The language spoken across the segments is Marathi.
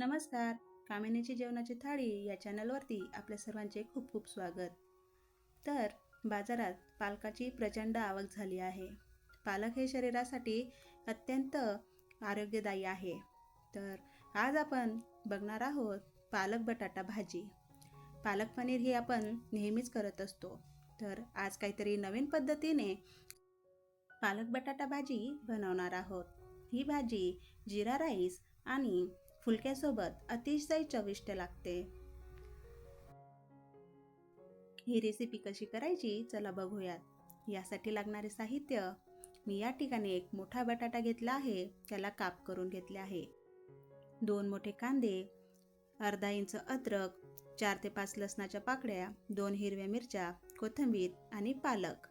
नमस्कार. कामिनीची जेवणाची थाळी या चॅनलवरती आपल्या सर्वांचे खूप खूप स्वागत. तर बाजारात पालकाची प्रचंड आवक झाली आहे. पालक हे शरीरासाठी अत्यंत आरोग्यदायी आहे. तर आज आपण बघणार आहोत पालक बटाटा भाजी. पालक पनीर ही आपण नेहमीच करत असतो. तर आज काहीतरी नवीन पद्धतीने पालक बटाटा भाजी बनवणार आहोत. ही भाजी जिरा राईस आणि फुलक्यासोबत अतिशय चविष्ट लागते. ही रेसिपी कशी करायची? चला बघूयात. यासाठी लागणारे साहित्य मी या ठिकाणी एक मोठा बटाटा घेतला आहे त्याला काप करून घेतले आहे. दोन मोठे कांदे अर्धा इंच अद्रक चार ते पाच लसणाच्या पाकड्या दोन हिरव्या मिरच्या कोथिंबीर आणि पालक.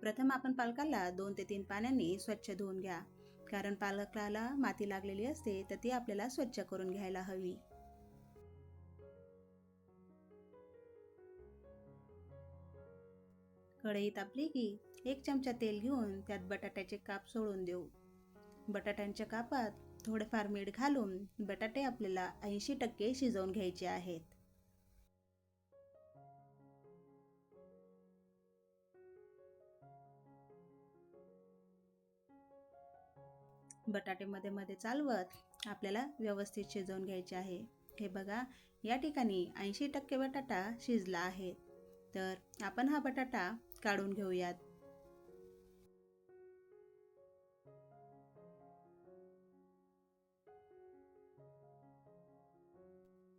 प्रथम आपण पालकाला दोन ते तीन पाण्याने स्वच्छ धुवून घ्या. कारण पालकाला माती लागलेली असते तर ती आपल्याला स्वच्छ करून घ्यायला हवी. कढई तापली की एक चमचा तेल घेऊन त्यात बटाट्याचे काप सोडून देऊ. बटाट्यांच्या कापात थोडेफार मीठ घालून बटाटे आपल्याला ऐंशी टक्के शिजवून घ्यायचे आहेत. बटाटे मध्ये मध्ये चालवत आपल्याला व्यवस्थित शिजवून घ्यायचे आहे. हे बघा या ठिकाणी ऐंशी टक्के बटाटा शिजला आहे. तर आपण हा बटाटा काढून घेऊयात.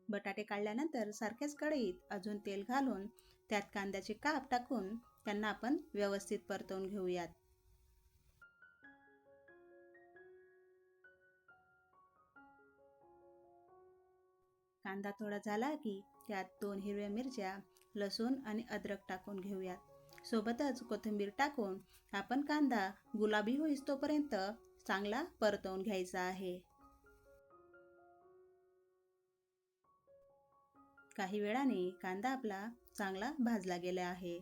बटाटे काढल्यानंतर सारख्याच कढईत अजून तेल घालून त्यात कांद्याचे काप टाकून त्यांना आपण व्यवस्थित परतवून घेऊयात. कांदा थोडा झाला की त्यात दोन हिरव्या मिरच्या लसूण आणि अद्रक टाकून घेऊयात. सोबतच कोथिंबीर टाकून आपण कांदा गुलाबी होईस तोपर्यंत चांगला परतवून घ्यायचा आहे. काही वेळाने कांदा आपला चांगला भाजला गेला आहे.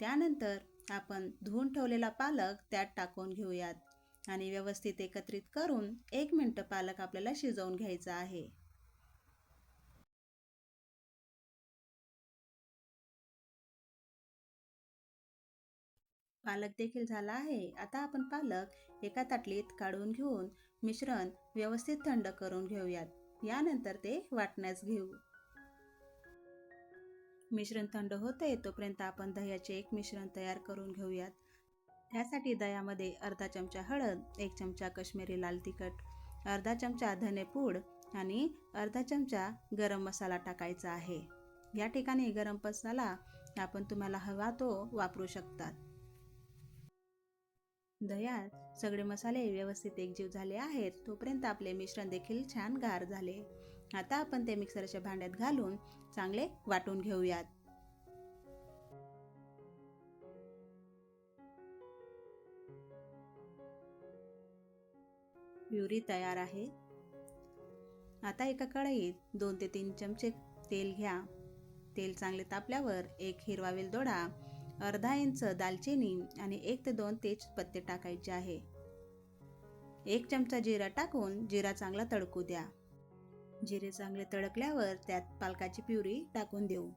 त्यानंतर आपण धुवून ठेवलेला पालक त्यात टाकून घेऊयात. आणि व्यवस्थित एकत्रित करून एक मिनटं पालक आपल्याला शिजवून घ्यायचा आहे. पालक देखील झाला आहे. आता आपण पालक एका ताटलीत काढून घेऊन मिश्रण व्यवस्थित थंड करून घेऊयात. यानंतर ते वाटण्यास घेऊ. मिश्रण थंड होते तोपर्यंत आपण दह्याचे एक मिश्रण तयार करून घेऊयात. त्यासाठी दह्यामध्ये अर्धा चमचा हळद एक चमचा कश्मीरी लाल तिखट अर्धा चमचा धनेपूड आणि अर्धा चमचा गरम मसाला टाकायचा आहे. या ठिकाणी गरम मसाला आपण तुम्हाला हवा तो वापरू शकतात. दह्यात सगळे मसाले व्यवस्थित एकजीव झाले आहेत तोपर्यंत आपले मिश्रण देखील छान गार झाले. आता आपण ते मिक्सरच्या भांड्यात घालून चांगले वाटून घेऊयात. प्युरी तयार आहे. आता एका कढईत दोन ते तीन चमचे तेल घ्या. तेल चांगले तापल्यावर एक हिरवा वेलदोडा अर्धा इंच दालचिनी आणि एक ते दोन तेजपत्ते टाकायचे आहे. एक चमचा जिरा टाकून जिरा चांगला तडकू द्या. जिरे चांगले तडकल्यावर त्यात पालकाची प्युरी टाकून देऊ.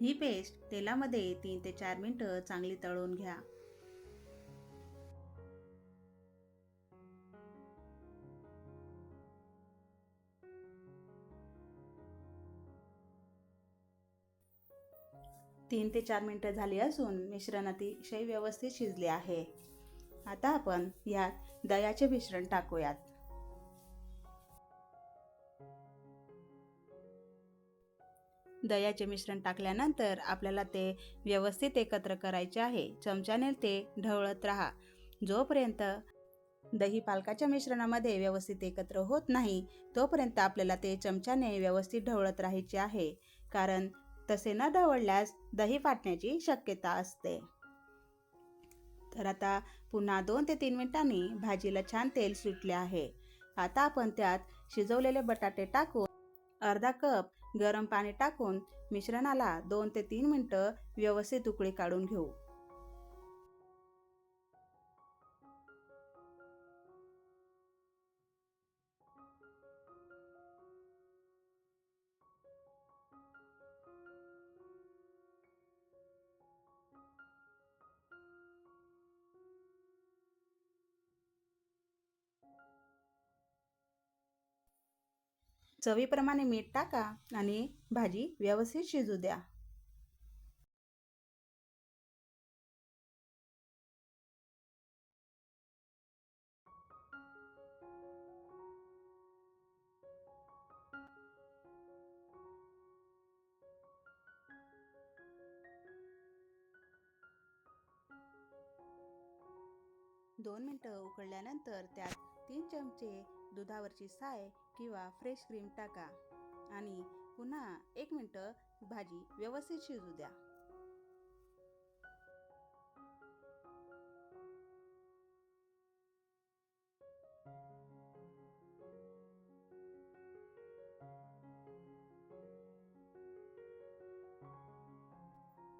ही पेस्ट तेलामध्ये तीन ते चार मिनटं चांगली तळून घ्या. तीन ते चार मिनटं झाली असून मिश्रण अतिशय व्यवस्थित शिजले आहे. आता आपण यात दह्याचे मिश्रण टाकूयात. दह्याचे मिश्रण टाकल्यानंतर आपल्याला ते व्यवस्थित एकत्र करायचे आहे. चमच्याने ते ढवळत राहा. जोपर्यंत दही पालकाच्या मिश्रणामध्ये व्यवस्थित एकत्र होत नाही तोपर्यंत आपल्याला ते चमच्याने व्यवस्थित ढवळत राहायचे आहे. कारण तसे न ढवळल्यास दही फाटण्याची शक्यता असते. तर आता पुन्हा दोन ते तीन मिनिटांनी भाजीला छान तेल सुटले आहे. आता आपण त्यात शिजवलेले बटाटे टाकून अर्धा कप गरम पाणी टाकून मिश्रणाला दोन ते तीन मिनटं व्यवस्थित उकळी काढून घेऊ. चवीप्रमाणे मीठ टाका आणि भाजी व्यवस्थित शिजू द्या. दोन मिनटं उकळल्यानंतर त्यात तीन चमचे दुधावरची साय किंवा फ्रेश क्रीम टाका आणि पुन्हा एक मिनटं भाजी व्यवस्थित शिजू द्या.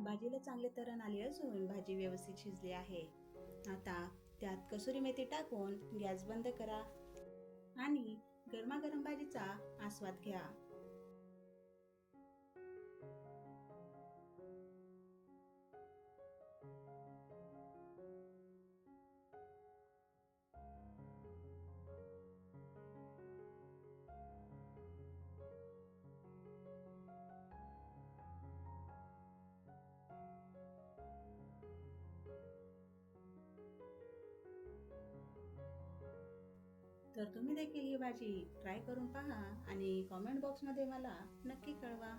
भाजीला चांगले तरण आले असून भाजी व्यवस्थित शिजली आहे. आता त्यात कसुरी मेथी टाकून गॅस बंद करा आणि गरमागरम भाजीचा आस्वाद घ्या. तर तुम्ही देखील ही भाजी ट्राय करून पहा आणि कॉमेंट बॉक्समध्ये मला नक्की कळवा.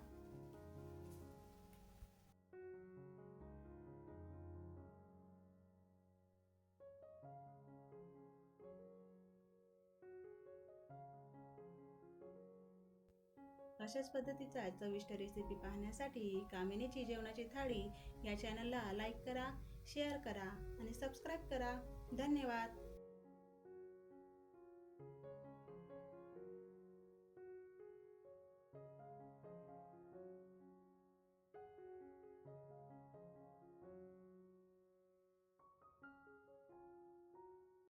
अशाच पद्धतीचा चविष्ट रेसिपी पाहण्यासाठी कामिनीची जेवणाची थाळी या चॅनलला लाईक करा शेअर करा आणि सबस्क्राईब करा. धन्यवाद.